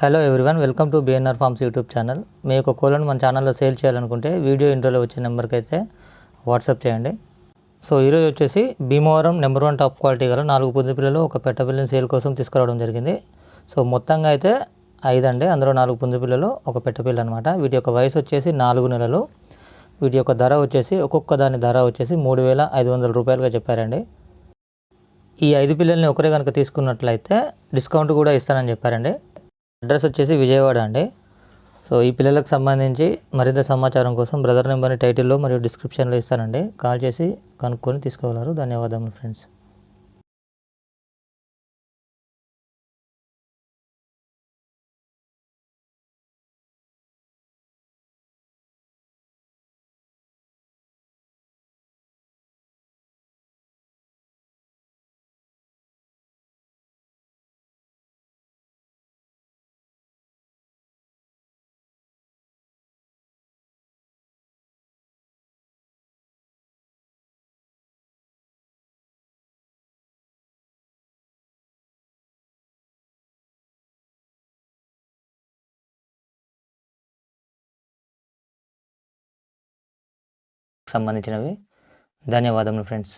Hello everyone welcome to BNR farms YouTube channel మీ యొక్క కోళ్ళను మన ఛానల్లో సేల్ చేయాలనుకుంటే వీడియో ఇంట్రోలో వచ్చే నెంబర్కి అయితే వాట్సాప్ చేయండి. సో ఈరోజు వచ్చేసి Bhimavaram number one top quality గల నాలుగు పుంజు పిల్లలు ఒక పెట్ట పిల్లని సేల్ కోసం తీసుకురావడం జరిగింది. సో మొత్తంగా అయితే ఐదు అండి. అందులో నాలుగు పుంజు పిల్లలు ఒక పెట్ట పిల్ల అనమాట వీటి యొక్క వయసు వచ్చేసి నాలుగు నెలలు. వీటి యొక్క ధర వచ్చేసి ఒక్కొక్క దాని ధర వచ్చేసి మూడు వేల ఐదు వందల రూపాయలుగా చెప్పారండి. ఈ ఐదు పిల్లల్ని ఒకరే కనుక తీసుకున్నట్లయితే డిస్కౌంట్ కూడా ఇస్తానని చెప్పారండి. అడ్రస్ వచ్చేసి విజయవాడ అండి. సో ఈ పిల్లలకు సంబంధించి మరింత సమాచారం కోసం బ్రదర్ నెంబర్ని టైటిల్లో మరియు డిస్క్రిప్షన్లో ఇస్తానండి. కాల్ చేసి కనుక్కొని తీసుకోగలరు. ధన్యవాదములు ఫ్రెండ్స్. సంబంధించినవి. ధన్యవాదములు ఫ్రెండ్స్.